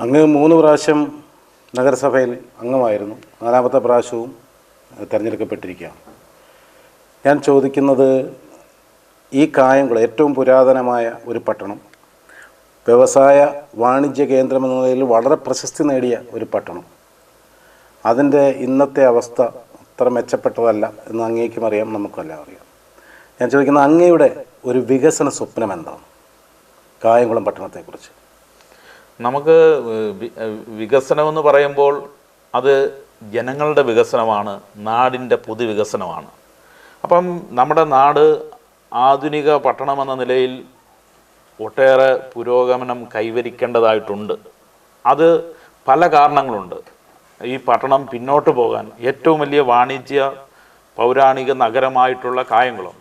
അങ്ങ് മൂന്ന് പ്രാവശ്യം നഗരസഭയിൽ അംഗമായിരുന്നു. നാലാമത്തെ പ്രാവശ്യവും തിരഞ്ഞെടുക്കപ്പെട്ടിരിക്കുകയാണ്. ഞാൻ ചോദിക്കുന്നത് ഈ കായംകുളം ഏറ്റവും പുരാതനമായ ഒരു പട്ടണം വ്യവസായ വാണിജ്യ കേന്ദ്രം എന്ന നിലയിൽ വളരെ പ്രശസ്തി നേടിയ ഒരു പട്ടണം. അതിന്റെ ഇന്നത്തെ അവസ്ഥ അത്ര മെച്ചപ്പെട്ടതല്ല എന്ന് അങ്ങേക്കും അറിയാം നമുക്കെല്ലാം അറിയാം. ഞാൻ ചോദിക്കുന്നത് അങ്ങയുടെ ഒരു വികസന സ്വപ്നം എന്താണ്? കായംകുളം പട്ടണത്തെക്കുറിച്ച്. നമുക്ക് വികസനമെന്ന് പറയുമ്പോൾ അത് ജനങ്ങളുടെ വികസനമാണ് നാടിന്റെ പൊതുവികസനമാണ്. അപ്പം നമ്മുടെ നാട് ആധുനിക പട്ടണമെന്ന നിലയിൽ ഒട്ടേറെ പുരോഗമനം കൈവരിക്കേണ്ടതായിട്ടുണ്ട്. അത് പല കാരണങ്ങളുണ്ട്. ഈ പട്ടണം പിന്നോട്ട് പോകാൻ ഏറ്റവും വലിയ വാണിജ്യ പൗരാണിക നഗരമായിട്ടുള്ള കായംകുളം.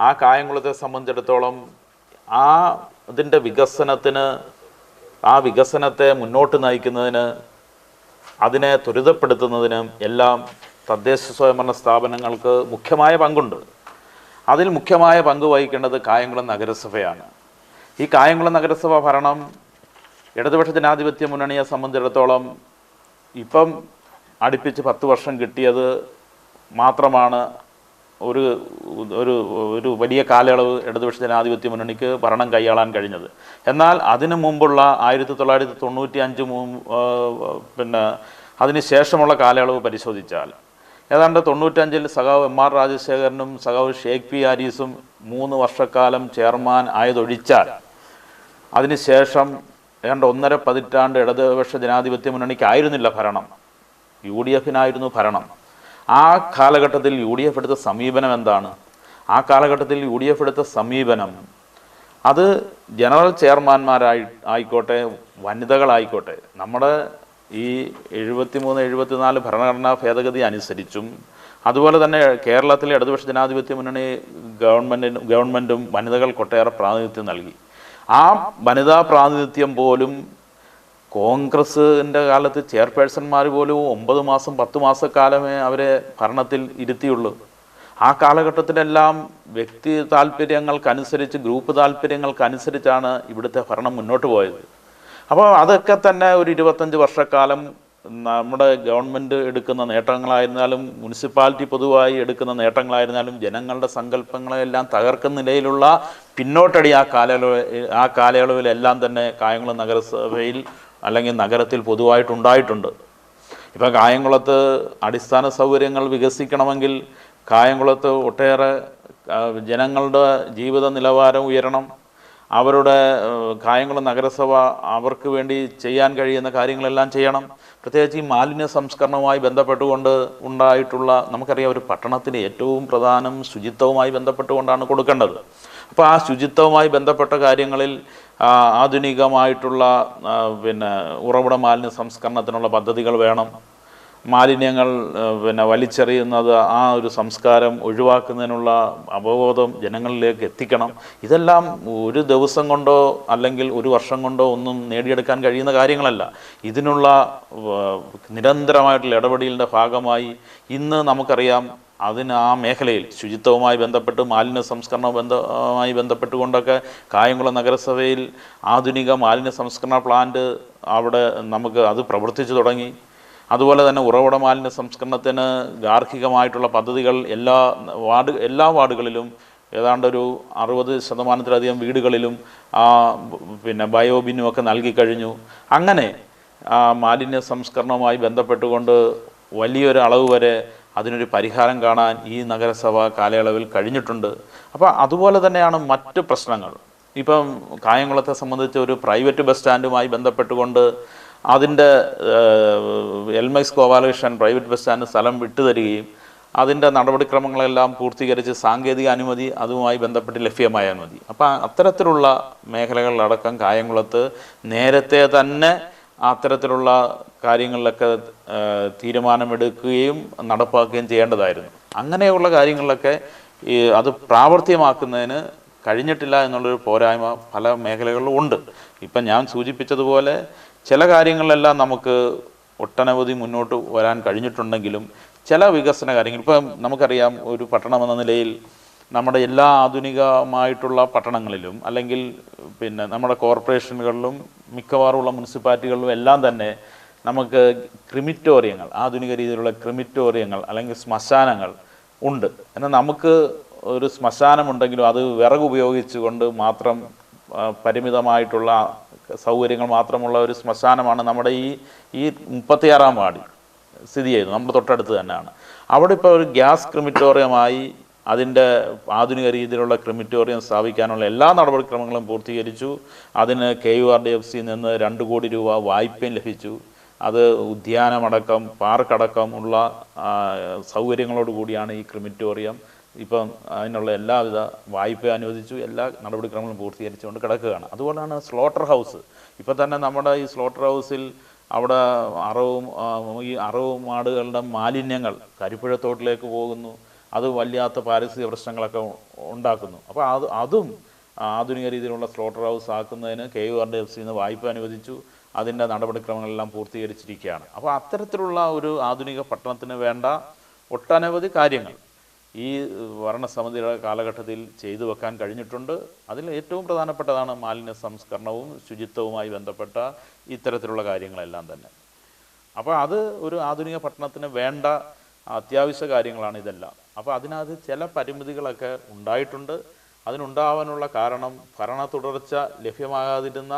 ആ കായംകുളത്തെ സംബന്ധിച്ചിടത്തോളം ആ അതിന്റെ വികസനത്തിന് ആ വികസനത്തെ മുന്നോട്ട് നയിക്കുന്നതിന് അതിനെ ത്വരിതപ്പെടുത്തുന്നതിന് എല്ലാം തദ്ദേശ സ്വയംഭരണ സ്ഥാപനങ്ങൾക്ക് മുഖ്യമായ പങ്കുണ്ട്. അതിൽ മുഖ്യമായ പങ്ക് വഹിക്കേണ്ടത് കായംകുളം നഗരസഭയാണ്. ഈ കായംകുളം നഗരസഭ ഭരണം ഇടതുപക്ഷ ജനാധിപത്യ മുന്നണിയെ സംബന്ധിച്ചിടത്തോളം ഇപ്പം അടുപ്പിച്ച് പത്ത് വർഷം കിട്ടിയത് മാത്രമാണ് ഒരു ഒരു ഒരു വലിയ കാലയളവ് ഇടതുപക്ഷ ജനാധിപത്യ മുന്നണിക്ക് ഭരണം കൈയാളാൻ കഴിഞ്ഞത്. എന്നാൽ അതിനു മുമ്പുള്ള ആയിരത്തി തൊള്ളായിരത്തി തൊണ്ണൂറ്റി അഞ്ച് പിന്നെ അതിന് ശേഷമുള്ള കാലയളവ് പരിശോധിച്ചാൽ ഏതാണ്ട് തൊണ്ണൂറ്റഞ്ചിൽ സഖാവ് എം ആർ രാജശേഖരനും സഖാവ് ഷേഖ് പി ആരീസും മൂന്ന് വർഷക്കാലം ചെയർമാൻ ആയതൊഴിച്ചാൽ അതിനുശേഷം ഏതാണ്ട് ഒന്നര പതിറ്റാണ്ട് ഇടതുപക്ഷ ജനാധിപത്യ മുന്നണിക്കായിരുന്നില്ല ഭരണം. യു ഡി എഫിനായിരുന്നു ഭരണം. ആ കാലഘട്ടത്തിൽ യു ഡി എഫ് എടുത്ത സമീപനം എന്താണ്? ആ കാലഘട്ടത്തിൽ യു ഡി എഫ് എടുത്ത സമീപനം. അത് ജനറൽ ചെയർമാൻമാരായി ആയിക്കോട്ടെ വനിതകളായിക്കോട്ടെ നമ്മുടെ ഈ എഴുപത്തിമൂന്ന് എഴുപത്തിനാല് ഭരണഘടനാ ഭേദഗതി അനുസരിച്ചും അതുപോലെ തന്നെ കേരളത്തിലെ ഇടതുപക്ഷ ജനാധിപത്യ മുന്നണി ഗവൺമെന്റിനും ഗവൺമെന്റും വനിതകൾക്കൊട്ടേറെ പ്രാതിനിധ്യം നൽകി. ആ വനിതാ പ്രാതിനിധ്യം പോലും കോൺഗ്രസിന്റെ കാലത്ത് ചെയർപേഴ്സൺമാർ പോലും ഒമ്പത് മാസം പത്ത് മാസക്കാലമേ അവരെ ഭരണത്തിൽ ഇരുത്തിയുള്ളൂ. ആ കാലഘട്ടത്തിലെല്ലാം വ്യക്തി താല്പര്യങ്ങൾക്കനുസരിച്ച് ഗ്രൂപ്പ് താല്പര്യങ്ങൾക്കനുസരിച്ചാണ് ഇവിടുത്തെ ഭരണം മുന്നോട്ട് പോയത്. അപ്പോൾ അതൊക്കെ തന്നെ ഒരു ഇരുപത്തഞ്ച് വർഷക്കാലം നമ്മുടെ ഗവൺമെന്റ് എടുക്കുന്ന നേട്ടങ്ങളായിരുന്നാലും മുനിസിപ്പാലിറ്റി പൊതുവായി എടുക്കുന്ന നേട്ടങ്ങളായിരുന്നാലും ജനങ്ങളുടെ സങ്കല്പങ്ങളെല്ലാം തകർക്കുന്ന നിലയിലുള്ള പിന്നോട്ടടി ആ കാലയളവ് ആ കാലയളവിലെല്ലാം തന്നെ കായംകുളം നഗരസഭയിൽ അല്ലെങ്കിൽ നഗരത്തിൽ പൊതുവായിട്ടുണ്ടായിട്ടുണ്ട്. ഇപ്പം കായംകുളത്ത് അടിസ്ഥാന സൗകര്യങ്ങൾ വികസിക്കണമെങ്കിൽ കായംകുളത്ത് ഒട്ടേറെ ജനങ്ങളുടെ ജീവിത നിലവാരം ഉയരണം അവരുടെ കായംകുളം നഗരസഭ അവർക്ക് വേണ്ടി ചെയ്യാൻ കഴിയുന്ന കാര്യങ്ങളെല്ലാം ചെയ്യണം. പ്രത്യേകിച്ച് ഈ മാലിന്യ സംസ്കരണവുമായി ബന്ധപ്പെട്ടുകൊണ്ട് ഉണ്ടായിട്ടുള്ള നമുക്കറിയാം ഒരു പട്ടണത്തിന് ഏറ്റവും പ്രധാനം ശുചിത്വവുമായി ബന്ധപ്പെട്ടുകൊണ്ടാണ് കൊടുക്കേണ്ടത്. അപ്പോൾ ആ ശുചിത്വവുമായി ബന്ധപ്പെട്ട കാര്യങ്ങളിൽ ആധുനികമായിട്ടുള്ള പിന്നെ ഉറവിട മാലിന്യ സംസ്കരണത്തിനുള്ള പദ്ധതികൾ വേണം. മാലിന്യങ്ങൾ പിന്നെ വലിച്ചെറിയുന്നത് ആ ഒരു സംസ്കാരം ഒഴിവാക്കുന്നതിനുള്ള അവബോധം ജനങ്ങളിലേക്ക് എത്തിക്കണം. ഇതെല്ലാം ഒരു ദിവസം കൊണ്ടോ അല്ലെങ്കിൽ ഒരു വർഷം കൊണ്ടോ ഒന്നും നേടിയെടുക്കാൻ കഴിയുന്ന കാര്യങ്ങളല്ല. ഇതിനുള്ള നിരന്തരമായിട്ടുള്ള ഇടപെടലിന്റെ ഭാഗമായി ഇന്ന് നമുക്കറിയാം അതിന് ആ മേഖലയിൽ ശുചിത്വവുമായി ബന്ധപ്പെട്ട് മാലിന്യ സംസ്കരണ ബന്ധമായി ബന്ധപ്പെട്ടുകൊണ്ടൊക്കെ കായംകുളം നഗരസഭയിൽ ആധുനിക മാലിന്യ സംസ്കരണ പ്ലാന്റ് അവിടെ നമുക്ക് അത് പ്രവർത്തിച്ചു തുടങ്ങി. അതുപോലെ തന്നെ ഉറവിട മാലിന്യ സംസ്കരണത്തിന് ഗാർഹികമായിട്ടുള്ള പദ്ധതികൾ എല്ലാ വാർഡ് എല്ലാ വാർഡുകളിലും ഏതാണ്ട് ഒരു അറുപത് ശതമാനത്തിലധികം വീടുകളിലും പിന്നെ ബയോബിനും ഒക്കെ നൽകിക്കഴിഞ്ഞു അങ്ങനെ മാലിന്യ സംസ്കരണവുമായി ബന്ധപ്പെട്ടുകൊണ്ട് വലിയൊരു അളവ് വരെ അതിനൊരു പരിഹാരം കാണാൻ ഈ നഗരസഭ കാലയളവിൽ കഴിഞ്ഞിട്ടുണ്ട്. അപ്പോൾ അതുപോലെ തന്നെയാണ് മറ്റ് പ്രശ്നങ്ങൾ. ഇപ്പം കായംകുളത്തെ സംബന്ധിച്ച് ഒരു പ്രൈവറ്റ് ബസ് സ്റ്റാൻഡുമായി ബന്ധപ്പെട്ടുകൊണ്ട് അതിന്റെ എൽമെക്സ് ഗോപാലകൃഷ്ണൻ പ്രൈവറ്റ് ബസ് സ്റ്റാൻഡ് സ്ഥലം വിട്ടുതരികയും അതിന്റെ നടപടിക്രമങ്ങളെല്ലാം പൂർത്തീകരിച്ച് സാങ്കേതിക അനുമതി അതുമായി ബന്ധപ്പെട്ട് ലഭ്യമായ അനുമതി. അപ്പോൾ അത്തരത്തിലുള്ള മേഖലകളിലടക്കം കായംകുളത്ത് നേരത്തെ തന്നെ അത്തരത്തിലുള്ള കാര്യങ്ങളിലൊക്കെ തീരുമാനമെടുക്കുകയും നടപ്പാക്കുകയും ചെയ്യേണ്ടതായിരുന്നു. അങ്ങനെയുള്ള കാര്യങ്ങളിലൊക്കെ ഈ അത് പ്രാവർത്തികമാക്കുന്നതിന് കഴിഞ്ഞിട്ടില്ല എന്നുള്ളൊരു പോരായ്മ പല മേഖലകളിലും ഉണ്ട്. ഇപ്പം ഞാൻ സൂചിപ്പിച്ചതുപോലെ ചില കാര്യങ്ങളിലെല്ലാം നമുക്ക് ഒട്ടനവധി മുന്നോട്ട് വരാൻ കഴിഞ്ഞിട്ടുണ്ടെങ്കിലും ചില വികസന കാര്യങ്ങൾ ഇപ്പം നമുക്കറിയാം ഒരു പട്ടണം എന്ന നിലയിൽ നമ്മുടെ എല്ലാ ആധുനികമായിട്ടുള്ള പട്ടണങ്ങളിലും അല്ലെങ്കിൽ പിന്നെ നമ്മുടെ കോർപ്പറേഷനുകളിലും മിക്കവാറുമുള്ള മുനിസിപ്പാലിറ്റികളിലും എല്ലാം തന്നെ നമുക്ക് ക്രിമിറ്റോറിയങ്ങൾ ആധുനിക രീതിയിലുള്ള ക്രിമിറ്റോറിയങ്ങൾ അല്ലെങ്കിൽ ശ്മശാനങ്ങൾ ഉണ്ട്. എന്നാൽ നമുക്ക് ഒരു ശ്മശാനമുണ്ടെങ്കിലും അത് വിറക് ഉപയോഗിച്ചുകൊണ്ട് മാത്രം പരിമിതമായിട്ടുള്ള സൗകര്യങ്ങൾ മാത്രമുള്ള ഒരു ശ്മശാനമാണ് നമ്മുടെ ഈ ഈ മുപ്പത്തിയാറാം വാർഡിൽ സ്ഥിതി ചെയ്യുന്നത്. നമ്മുടെ തൊട്ടടുത്ത് തന്നെയാണ്. അവിടെ ഇപ്പോൾ ഒരു ഗ്യാസ് ക്രിമിറ്റോറിയമായി അതിന്റെ ആധുനിക രീതിയിലുള്ള ക്രിമിറ്റോറിയം സ്ഥാപിക്കാനുള്ള എല്ലാ നടപടിക്രമങ്ങളും പൂർത്തീകരിച്ചു. അതിന് K U R D F സിയിൽ നിന്ന് രണ്ട് കോടി രൂപ വായ്പയും ലഭിച്ചു. അത് ഉദ്യാനമടക്കം പാർക്കടക്കം ഉള്ള സൗകര്യങ്ങളോട് കൂടിയാണ് ഈ ക്രിമിറ്റോറിയം. ഇപ്പം അതിനുള്ള എല്ലാവിധ വായ്പ അനുവദിച്ചു. എല്ലാ നടപടിക്രമങ്ങളും പൂർത്തീകരിച്ചുകൊണ്ട് കിടക്കുകയാണ്. അതുപോലെയാണ് സ്ലോട്ടർ ഹൗസ്. ഇപ്പം തന്നെ നമ്മുടെ ഈ സ്ലോട്ടർ ഹൗസിൽ അവിടെ അറവും ഈ അറവും ആടുകളുടെ മാലിന്യങ്ങൾ കരിപ്പുഴത്തോട്ടിലേക്ക് പോകുന്നു. അത് വല്ലാത്ത പാരിസ്ഥിതിക പ്രശ്നങ്ങളൊക്കെ ഉണ്ടാക്കുന്നു. അപ്പോൾ അത് അതും ആധുനിക രീതിയിലുള്ള slaughter house ആക്കുന്നതിന് K U R D F സിന്ന് വായ്പ അനുവദിച്ചു. അതിന്റെ നടപടിക്രമങ്ങളെല്ലാം പൂർത്തീകരിച്ചിരിക്കുകയാണ്. അപ്പോൾ അത്തരത്തിലുള്ള ഒരു ആധുനിക പട്ടണത്തിന് വേണ്ട ഒട്ടനവധി കാര്യങ്ങൾ ഈ ഭരണസമിതിയുടെ കാലഘട്ടത്തിൽ ചെയ്തു വെക്കാൻ കഴിഞ്ഞിട്ടുണ്ട്. അതിൽ ഏറ്റവും പ്രധാനപ്പെട്ടതാണ് മാലിന്യ സംസ്കരണവും ശുചിത്വവുമായി ബന്ധപ്പെട്ട ഇത്തരത്തിലുള്ള കാര്യങ്ങളെല്ലാം തന്നെ. അപ്പോൾ അത് ഒരു ആധുനിക പട്ടണത്തിന് വേണ്ട അത്യാവശ്യ കാര്യങ്ങളാണ് ഇതെല്ലാം. അപ്പോൾ അതിനകത്ത് ചില പരിമിതികളൊക്കെ ഉണ്ടായിട്ടുണ്ട്. അതിനുണ്ടാവാനുള്ള കാരണം ഭരണ തുടർച്ച ലഭ്യമാകാതിരുന്ന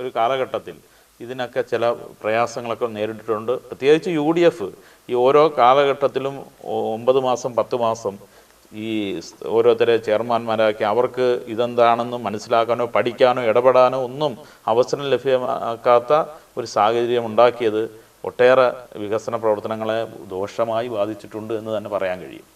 ഒരു കാലഘട്ടത്തിൽ ഇതിനൊക്കെ ചില പ്രയാസങ്ങളൊക്കെ നേരിട്ടിട്ടുണ്ട്. പ്രത്യേകിച്ച് യു ഡി എഫ് ഈ ഓരോ കാലഘട്ടത്തിലും ഒമ്പത് മാസം പത്ത് മാസം ഈ ഓരോരുത്തരെ ചെയർമാൻമാരാക്കി അവർക്ക് ഇതെന്താണെന്ന് മനസ്സിലാക്കാനോ പഠിക്കാനോ ഇടപെടാനോ ഒന്നും അവസരം ലഭ്യമാക്കാത്ത ഒരു സാഹചര്യം ഉണ്ടാക്കിയത് ഒട്ടേറെ വികസന പ്രവർത്തനങ്ങളെ ദോഷമായി ബാധിച്ചിട്ടുണ്ട് എന്ന് തന്നെ പറയാൻ കഴിയും.